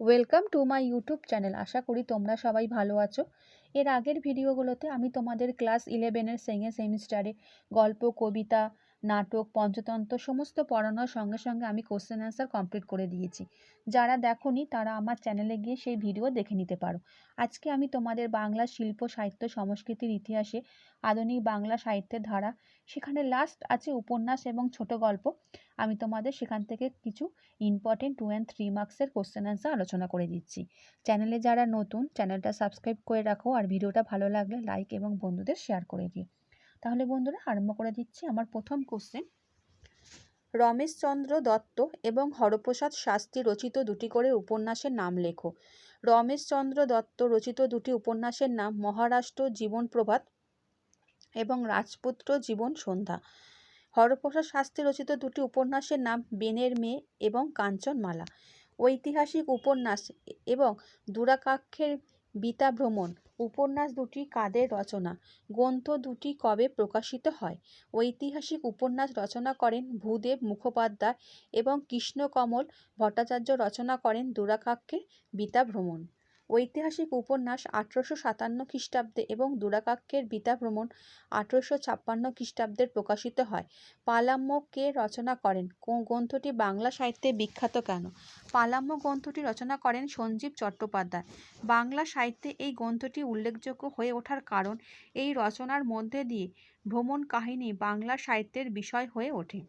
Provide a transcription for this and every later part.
Welcome to my YouTube channel আশা করি তোমরা সবাই ভালো আছো। এর আগের ভিডিওগুলোতে আমি তোমাদের ক্লাস ইলেভেনের সেকেন্ড সেমিস্টারে গল্প, কবিতা নাটক, পঞ্চতন্ত্র, সমস্ত পড়ানোর সঙ্গে সঙ্গে আমি কোশ্চেন অ্যান্সার কমপ্লিট করে দিয়েছি। যারা দেখোনি, তারা আমার চ্যানেলে গিয়ে সেই ভিডিও দেখে নিতে পারো। আজকে আমি তোমাদের বাংলা শিল্প, সাহিত্য, সংস্কৃতির ইতিহাসে আধুনিক বাংলা সাহিত্যের ধারা, সেখানে লাস্ট আছে উপন্যাস এবং ছোট গল্প। আমি তোমাদের সেখান থেকে কিছু ইম্পর্টেন্ট টু অ্যান্ড থ্রি মার্কসের কোশ্চেন অ্যান্সার আলোচনা করে দিচ্ছি। চ্যানেলে যারা নতুন চ্যানেলটা সাবস্ক্রাইব করে রাখো আর ভিডিওটা ভালো লাগলে লাইক এবং বন্ধুদের শেয়ার করে দিও। তাহলে বন্ধুরা আরম্ভ করে দিচ্ছি আমার প্রথম কোশ্চেন রমেশচন্দ্র দত্ত এবং হরপ্রসাদ শাস্ত্রী রচিত দুটি করে উপন্যাসের নাম লেখো। রমেশচন্দ্র দত্ত রচিত দুটি উপন্যাসের নাম মহারাষ্ট্র জীবন প্রভাত এবং রাজপুত্র জীবন সন্ধ্যা। হরপ্রসাদ শাস্ত্রী রচিত দুটি উপন্যাসের নাম বেনের মেয়ে এবং কাঞ্চনমালা। ঐতিহাসিক উপন্যাস এবং দুরাকাক্ষের বিতা ভ্রমণ উপন্যাস দুটি কাদের রচনা? গ্রন্থ দুটি কবে প্রকাশিত হয়? ঐতিহাসিক উপন্যাস রচনা করেন ভূদেব মুখোপাধ্যায় এবং কৃষ্ণকমল ভট্টাচার্য রচনা করেন দুরাকাক্ষের বিতা ভ্রমণ। ঐতিহাসিক উপন্যাস আঠেরোশো সাতান্ন খ্রিস্টাব্দে এবং দুরাকাক্ষের বিতাভ্রমণ আঠেরোশো ছাপ্পান্ন খ্রিস্টাব্দে প্রকাশিত হয়। পালাম্য কে রচনা করেন? গ্রন্থটি বাংলা সাহিত্যে বিখ্যাত কেন? পালাম্য গ্রন্থটি রচনা করেন সঞ্জীব চট্টোপাধ্যায়। বাংলা সাহিত্যে এই গ্রন্থটি উল্লেখযোগ্য হয়ে ওঠার কারণ এই রচনার মধ্যে দিয়ে ভ্রমণ কাহিনী বাংলা সাহিত্যের বিষয় হয়ে ওঠে।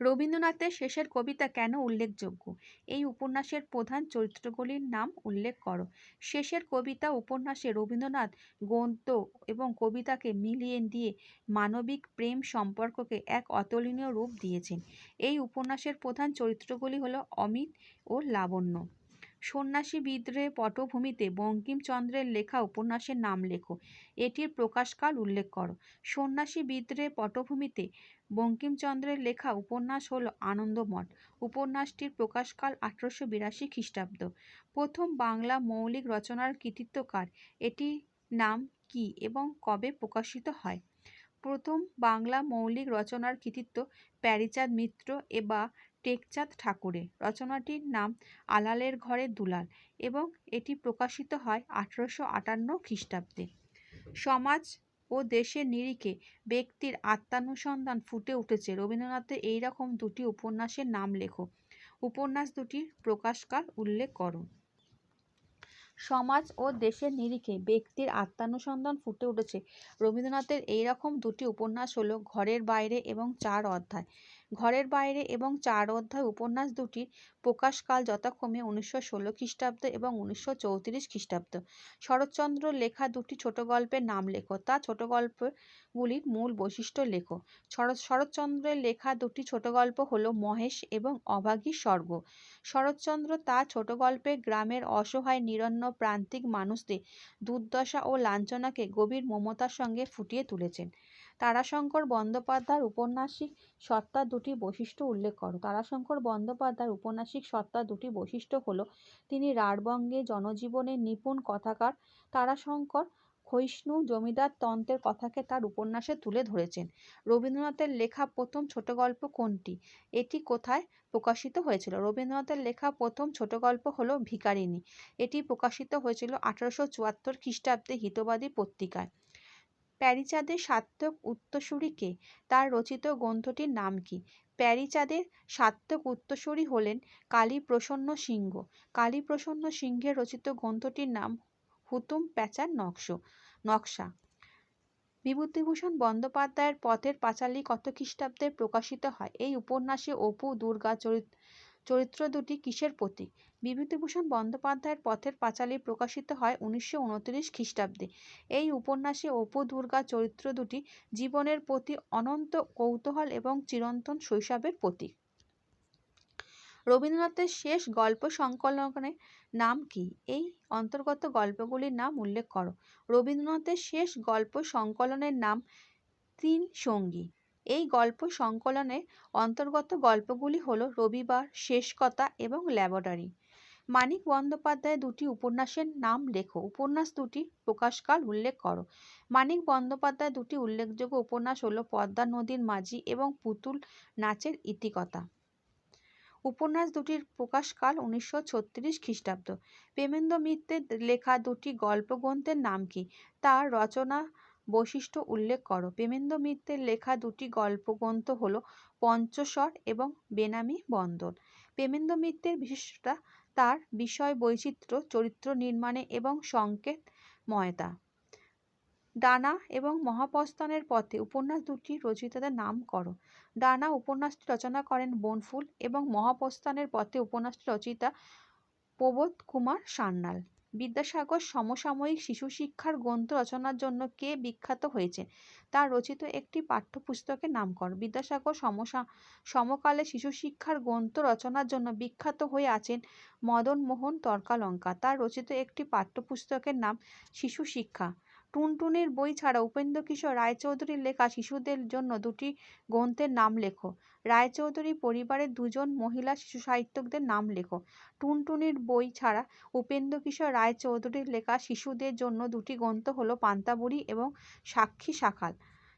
রবীন্দ্রনাথের শেষের কবিতা কেন উল্লেখযোগ্য? এই উপন্যাসের প্রধান চরিত্রগুলির নাম উল্লেখ করো। শেষের কবিতা, উপন্যাসে রবীন্দ্রনাথ গদ্য এবং কবিতাকে মিলিয়ে দিয়ে মানবিক প্রেম সম্পর্ককে এক অতুলনীয় রূপ দিয়েছেন। এই উপন্যাসের প্রধান চরিত্রগুলি হলো অমিত ও লাবণ্য। সন্ন্যাসী বিদ্রোহে পটভূমিতে বঙ্কিমচন্দ্রের লেখা উপন্যাসের নাম লেখো। এটির প্রকাশকাল উল্লেখ করো। সন্ন্যাসী বিদ্রোহে পটভূমিতে বঙ্কিমচন্দ্রের লেখা উপন্যাস হল আনন্দমঠ। উপন্যাসটির প্রকাশকাল আঠারোশো বিরাশি খ্রিস্টাব্দ। প্রথম বাংলা মৌলিক রচনার কৃতিত্বকার এটি নাম কি এবং কবে প্রকাশিত হয়? প্রথম বাংলা মৌলিক রচনার কৃতিত্ব প্যারিচাঁদ মিত্র এবা টেকচাঁদ ঠাকুরের। রচনাটির নাম আলালের ঘরে দুলাল এবং এটি প্রকাশিত হয় আঠারোশো আটান্ন খ্রিস্টাব্দে। সমাজ ও দেশের নিরিখে ব্যক্তির আত্মানুসন্ধান ফুটে উঠেছে। রবীন্দ্রনাথের এইরকম দুটি উপন্যাসের নাম লেখো। উপন্যাস দুটির প্রকাশকাল উল্লেখ করো। সমাজ ও দেশের নিরিখে ব্যক্তির আত্মানুসন্ধান ফুটে উঠেছে। রবীন্দ্রনাথের এইরকম দুটি উপন্যাস হলো ঘরের বাইরে এবং চার অধ্যায়। ঘরের বাইরে এবং চার অধ্যায় উপন্যাস দুটির প্রকাশকাল যথাক্রমে উনিশশো ষোলো খ্রিস্টাব্দ এবং উনিশশো চৌত্রিশ খ্রিস্টাব্দ। শরৎচন্দ্র লেখা দুটি ছোট গল্পের নাম লেখো, তা ছোট গল্পগুলির মূল বৈশিষ্ট্য লেখো। শরৎ শরৎচন্দ্রের লেখা দুটি ছোট গল্প হলো মহেশ এবং অভাগী স্বর্গ। শরৎচন্দ্র তার ছোট গল্পে গ্রামের অসহায় নিরন্ন প্রান্তিক মানুষদের দুর্দশা ও লাঞ্ছনাকে গভীর মমতার সঙ্গে ফুটিয়ে তুলেছেন। তারাশঙ্কর বন্দ্যোপাধ্যায়ের উপন্যাসিক সত্তার দুটি বৈশিষ্ট্য উল্লেখ করো। তারাশঙ্কর বন্দ্যোপাধ্যায়ের উপন্যাসিক সত্তার দুটি বৈশিষ্ট্য হলো, তিনি রাঢ়বঙ্গে জনজীবনের নিপুণ কথাকার তারাশঙ্কর ক্ষয়িষ্ণু জমিদার তন্ত্রের কথাকে তার উপন্যাসে তুলে ধরেছেন। রবীন্দ্রনাথের লেখা প্রথম ছোট গল্প কোনটি? এটি কোথায় প্রকাশিত হয়েছিল? রবীন্দ্রনাথের লেখা প্রথম ছোট গল্প হলো ভিকারিনী এটি প্রকাশিত হয়েছিল আঠারোশো চুয়াত্তর খ্রিস্টাব্দে হিতবাদী পত্রিকায়। প্যারিচাঁদের সার্থক উত্তরসূরি কে? তার রচিত গ্রন্থটির নাম কি? প্যারিচাঁদের সার্থক উত্তরসূরি হলেন কালীপ্রসন্ন সিংহ। কালীপ্রসন্ন সিংহের রচিত গ্রন্থটির নাম হুতুম প্যাঁচার নকশ। নকশা। বিভূতিভূষণ বন্দ্যোপাধ্যায়ের পথের পাঁচালী কত খ্রিস্টাব্দে প্রকাশিত হয়? এই উপন্যাসে অপু দুর্গা চরিত্র চরিত্র দুটি কিসের প্রতীক? বিভূতিভূষণ বন্দ্যোপাধ্যায়ের পথের পাঁচালী প্রকাশিত হয় উনিশশো উনত্রিশ খ্রিস্টাব্দে। এই উপন্যাসে অপু দুর্গা চরিত্র দুটি জীবনের প্রতি অনন্ত কৌতূহল এবং চিরন্তন শৈশবের প্রতীক। রবীন্দ্রনাথের শেষ গল্প সংকলনের নাম কি? এই অন্তর্গত গল্পগুলির নাম উল্লেখ করো। রবীন্দ্রনাথের শেষ গল্প সংকলনের নাম তিন সঙ্গী এই গল্প সংকলনের অন্তর্গত গল্পগুলি হল রবিবার শেষ কথা এবং ল্যাবরেটরি। মানিক বন্দ্যোপাধ্যায় দুটি উপন্যাসের নাম লেখো। উপন্যাস দুটি প্রকাশকাল উল্লেখ করো। মানিক বন্দ্যোপাধ্যায় দুটি উল্লেখযোগ্য উপন্যাস হলো পদ্মা নদীর মাঝি এবং পুতুল নাচের ইতিকথা। উপন্যাস দুটির প্রকাশকাল উনিশশো ছত্রিশ খ্রিস্টাব্দ। প্রেমেন্দ্র মিত্রের লেখা দুটি গল্পগ্রন্থের নাম কি? তার রচনা বৈশিষ্ট্য উল্লেখ করো। প্রেমেন্দ্র মিত্রের লেখা দুটি গল্পগ্রন্থ হল পঞ্চস্বর এবং বেনামি বন্দর প্রেমেন্দ্র মিত্রের বিশিষ্টতা তার বিষয় বৈচিত্র্য, চরিত্র নির্মাণে এবং সংকেতময়তা। ডানা এবং মহাপ্রস্থানের পথে উপন্যাস দুটি রচয়িতাদের নাম করো। ডানা উপন্যাসটি রচনা করেন বনফুল এবং মহাপ্রস্থানের পথে উপন্যাসটি রচয়িতা প্রবোধ কুমার সান্যাল। বিদ্যাসাগর সমসাময়িক শিশু শিক্ষার গ্রন্থ রচনার জন্য কে বিখ্যাত হয়েছে? তার রচিত একটি পাঠ্যপুস্তকের নাম কর বিদ্যাসাগর সমসা, সমকালে শিশু শিক্ষার গ্রন্থ রচনার জন্য বিখ্যাত হয়ে আছেন মদন মোহন তর্কালঙ্কা। তার রচিত একটি পাঠ্যপুস্তকের নাম শিশু শিক্ষা। টুনটুনির বই ছাড়া উপেন্দ্র কিশোর রায়চৌধুরীর লেখা শিশুদের জন্য দুটি গ্রন্থের নাম লেখো। রায়চৌধুরী পরিবারের দুজন মহিলা শিশু সাহিত্যকদের নাম লেখো। টুনটুনির বই ছাড়া উপেন্দ্র কিশোর রায়চৌধুরীর লেখা শিশুদের জন্য দুটি গ্রন্থ হলো পান্তাবুড়ি এবং সাক্ষী শাখাল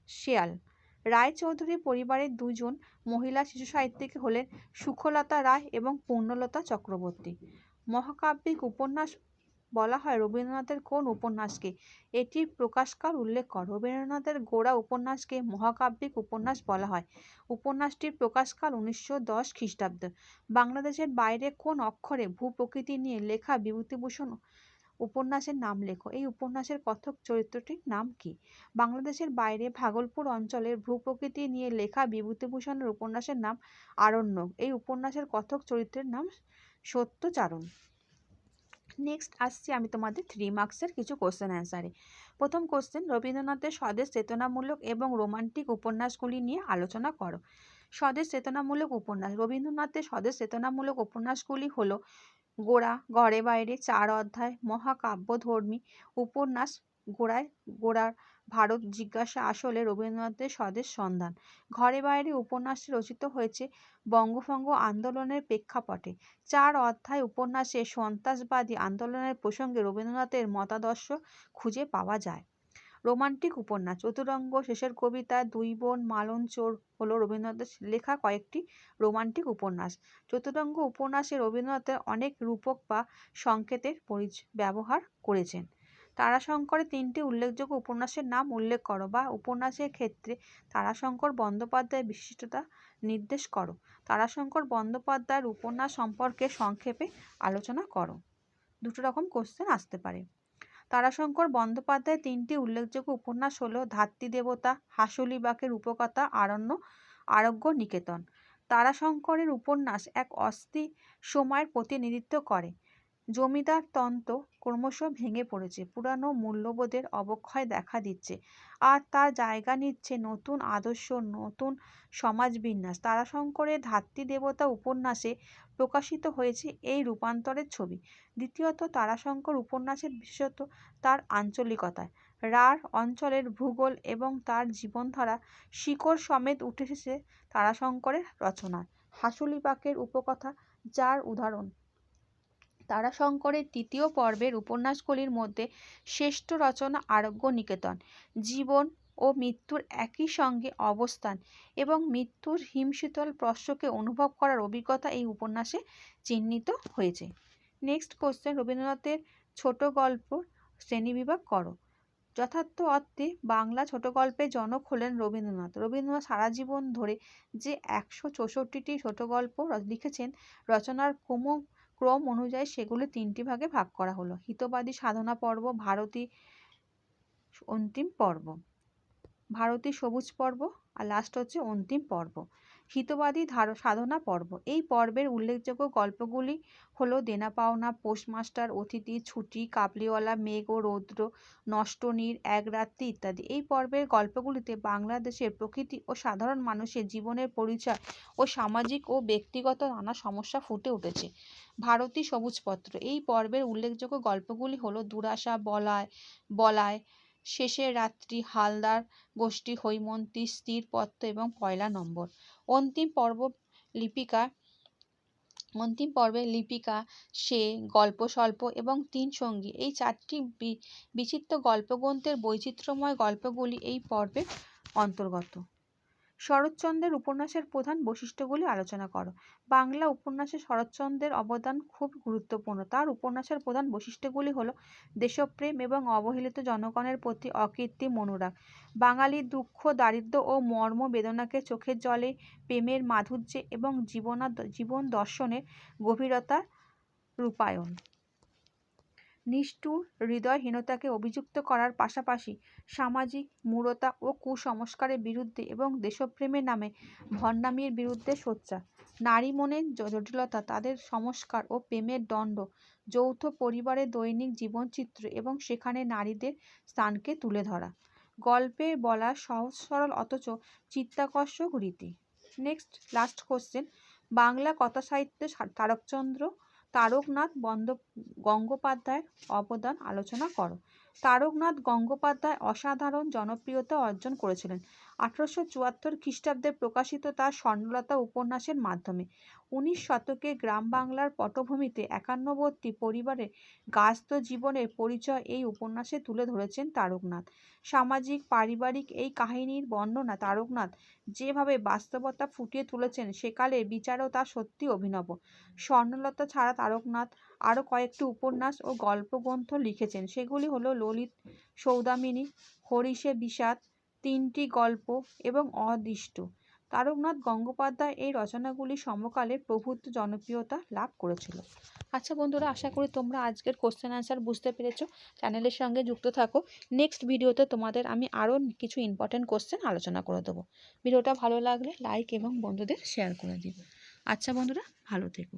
শেয়াল। রায়চৌধুরী পরিবারের দুজন মহিলা শিশু সাহিত্যিক হলেন সুখলতা রায় এবং পূর্ণলতা চক্রবর্তী। মহাকাব্যিক উপন্যাস বলা হয় রবীন্দ্রনাথের কোন উপন্যাসকে? এটির প্রকাশকাল উল্লেখ কর। রবীন্দ্রনাথের গোড়া উপন্যাসকে মহাকাব্যিক উপন্যাস বলা হয়। উপন্যাসটির প্রকাশকাল উনিশশো দশ খ্রিস্টাব্দ। বাংলাদেশের বাইরে কোন অক্ষরে ভূপ্রকৃতি নিয়ে লেখা বিভূতিভূষণ উপন্যাসের নাম লেখো? এই উপন্যাসের কথক চরিত্রটির নাম কি? বাংলাদেশের বাইরে ভাগলপুর অঞ্চলের ভূপ্রকৃতি নিয়ে লেখা বিভূতিভূষণের উপন্যাসের নাম আরণ্যক। এই উপন্যাসের কথক চরিত্রের নাম সত্যচারণ। নেক্সট আসছি আমি তোমাদের থ্রি মার্কসের কিছু কোশ্চেন অ্যান্সারে প্রথম কোশ্চেন রবীন্দ্রনাথের স্বদেশ চেতনামূলক এবং রোমান্টিক উপন্যাসগুলি নিয়ে আলোচনা করো। স্বদেশ চেতনামূলক উপন্যাস, রবীন্দ্রনাথের স্বদেশ চেতনামূলক উপন্যাসগুলি হলো গোড়া, ঘরে বাইরে, চার অধ্যায়, মহাকাব্যধর্মী উপন্যাস, গোড়ায়, গোড়ার ভারত জিজ্ঞাসা, আসলে রবীন্দ্রনাথের স্বদেশ সন্ধান। ঘরে বাইরে উপন্যাসটি রচিত হয়েছে বঙ্গভঙ্গ আন্দোলনের প্রেক্ষাপটে। চার অধ্যায় উপন্যাসে সন্ত্রাসবাদী আন্দোলনের প্রসঙ্গে রবীন্দ্রনাথের মতাদর্শ খুঁজে পাওয়া যায়। রোমান্টিক উপন্যাস, চতুরঙ্গ, শেষের কবিতা, দুই বোন, মালন চোর হলো রবীন্দ্রনাথের লেখা কয়েকটি রোমান্টিক উপন্যাস। চতুরঙ্গ উপন্যাসে রবীন্দ্রনাথের অনেক রূপক বা সংকেতের ব্যবহার করেছেন। তারাশঙ্করের তিনটি উল্লেখযোগ্য উপন্যাসের নাম উল্লেখ করো বা উপন্যাসের ক্ষেত্রে তারাশঙ্কর বন্দ্যোপাধ্যায়ের বিশিষ্টতা নির্দেশ করো। তারাশঙ্কর বন্দ্যোপাধ্যায়ের উপন্যাস সম্পর্কে সংক্ষেপে আলোচনা করো। দুটো রকম কোশ্চেন আসতে পারে। তারাশঙ্কর বন্দ্যোপাধ্যায়ের তিনটি উল্লেখযোগ্য উপন্যাস হলো ধাত্রীদেবতা হাসুলিবাকের উপকথা আরণ্য, আরোগ্য, নিকেতন। তারাশঙ্করের উপন্যাস এক অস্থি সময়ের প্রতিনিধিত্ব করে। জমিদার তন্ত্র ক্রমশ ভেঙে পড়েছে। পুরানো মূল্যবোধের অবক্ষয় দেখা দিচ্ছে আর তার জায়গা নিচ্ছে নতুন আদর্শ, নতুন সমাজবিন্যাস। তারাশঙ্করের ধাত্রীদেবতা উপন্যাসে প্রকাশিত হয়েছে এই রূপান্তরের ছবি। দ্বিতীয়ত, তারাশঙ্কর উপন্যাসের বিশেষত তার আঞ্চলিকতায়। রাঢ় অঞ্চলের ভূগোল এবং তার জীবনধারা শিকড় সমেত উঠে এসেছে তারাশঙ্করের রচনায়। হাসুলিবাকের উপকথা যার উদাহরণ তারাশঙ্করের তৃতীয় পর্বের উপন্যাসগুলির মধ্যে শ্রেষ্ঠ রচনা আরোগ্য নিকেতন। জীবন ও মৃত্যুর একই সঙ্গে অবস্থান এবং মৃত্যুর হিমশীতল স্পর্শকে অনুভব করার অভিজ্ঞতা এই উপন্যাসে চিহ্নিত হয়েছে। নেক্সট কোশ্চেন, রবীন্দ্রনাথের ছোট গল্প শ্রেণীবিভাগ করো। যথার্থ অর্থে বাংলা ছোট গল্পের জনক হলেন রবীন্দ্রনাথ। রবীন্দ্রনাথ সারা জীবন ধরে যে একশো চৌষট্টিটি ছোট গল্প লিখেছেন, রচনার ক্রম ক্রম অনুযায়ী সেগুলি তিনটি ভাগে ভাগ করা হলো। হিতবাদী সাধনা পর্ব, ভারতী অন্তিম পর্ব। ভারতী সবুজ পর্ব আর লাস্ট হচ্ছে অন্তিম পর্ব। হিতবাদী ধার, সাধনা পর্ব। এই পর্বের উল্লেখযোগ্য গল্পগুলি হলো দেনা পাওনা পোস্টমাস্টার, অতিথি, ছুটি, কাবলিওয়ালা, মেঘ ও রৌদ্র নষ্টনীর এক রাত্রি ইত্যাদি। এই পর্বের গল্পগুলিতে বাংলাদেশের প্রকৃতি ও সাধারণ মানুষের জীবনের পরিচয় ও সামাজিক ও ব্যক্তিগত নানা সমস্যা ফুটে উঠেছে। ভারতী সবুজপত্র। এই পর্বের উল্লেখযোগ্য গল্পগুলি হলো দুরাশা, বলায় বলায় শেষের রাত্রি হালদার গোষ্ঠী হৈমন্তী স্থির পত্র এবং পয়লা নম্বর। অন্তিম পর্ব লিপিকা, অন্তিম পর্বে লিপিকা, সে গল্প, স্বল্প এবং তিন সঙ্গী। এই চারটি বিচিত্র গল্পগ্রন্থের বৈচিত্র্যময় গল্পগুলি এই পর্বে অন্তর্গত। শরৎচন্দ্রের উপন্যাসের প্রধান বৈশিষ্ট্যগুলি আলোচনা করো। বাংলা উপন্যাসে শরৎচন্দ্রের অবদান খুব গুরুত্বপূর্ণ। তার উপন্যাসের প্রধান বৈশিষ্ট্যগুলি হলো দেশপ্রেম এবং অবহেলিত জনগণের প্রতি অকৃত্রিম অনুরাগ। বাঙালির দুঃখ দারিদ্র্য ও মর্ম বেদনাকে চোখের জলে, প্রেমের মাধুর্যে এবং জীবনা জীবন দর্শনের গভীরতা রূপায়ণ। নিষ্ঠুর হৃদয়হীনতাকে অভিযুক্ত করার পাশাপাশি সামাজিক মূঢ়তা ও কুসংস্কারের বিরুদ্ধে এবং দেশপ্রেমের নামে ভণ্ডামির বিরুদ্ধে সোচ্চার। নারী মনের জটিলতা, তাদের সংস্কার ও প্রেমের দণ্ড, যৌথ পরিবারের দৈনিক জীবনচিত্র এবং সেখানে নারীদের স্থানকে তুলে ধরা। গল্পে বলা সহজ সরল অথচ চিত্তাকর্ষক রীতি। নেক্সট লাস্ট কোশ্চেন বাংলা কথা সাহিত্যে সা- তারকচন্দ্র তারকনাথ বন্দ গঙ্গোপাধ্যায়ের অবদান আলোচনা করো। তারকনাথ গঙ্গোপাধ্যায় অসাধারণ জনপ্রিয়তা অর্জন করেছিলেন। আঠারোশো চুয়াত্তর খ্রিস্টাব্দে প্রকাশিত তার স্বর্ণলতা উপন্যাসের মাধ্যমে। উনিশ শতকে গ্রাম বাংলার পটভূমিতে একান্নবর্তী পরিবারের গাস্ত জীবনের পরিচয় এই উপন্যাসে তুলে ধরেছেন তারকনাথ। সামাজিক, পারিবারিক এই কাহিনীর বর্ণনা তারকনাথ যেভাবে বাস্তবতা ফুটিয়ে তুলেছেন, সেকালের বিচারও তা সত্যি অভিনব। স্বর্ণলতা ছাড়া তারকনাথ আরও কয়েকটি উপন্যাস ও গল্পগ্রন্থ লিখেছেন। সেগুলি হলো ললিত সৌদামিনী, হরিষে বিষাদ, তিনটি গল্প এবং অদৃষ্ট। তারকনাথ গঙ্গোপাধ্যায় এই রচনাগুলি সমকালে প্রভূত জনপ্রিয়তা লাভ করেছিল। আচ্ছা বন্ধুরা, আশা করি তোমরা আজকের কোশ্চেন অ্যান্সার বুঝতে পেরেছ। চ্যানেলের সঙ্গে যুক্ত থাকো। নেক্সট ভিডিওতে তোমাদের আমি আরও কিছু ইম্পর্টেন্ট কোশ্চেন আলোচনা করে দেবো। ভিডিওটা ভালো লাগলে লাইক এবং বন্ধুদের শেয়ার করে দিও। আচ্ছা বন্ধুরা, ভালো থেকো।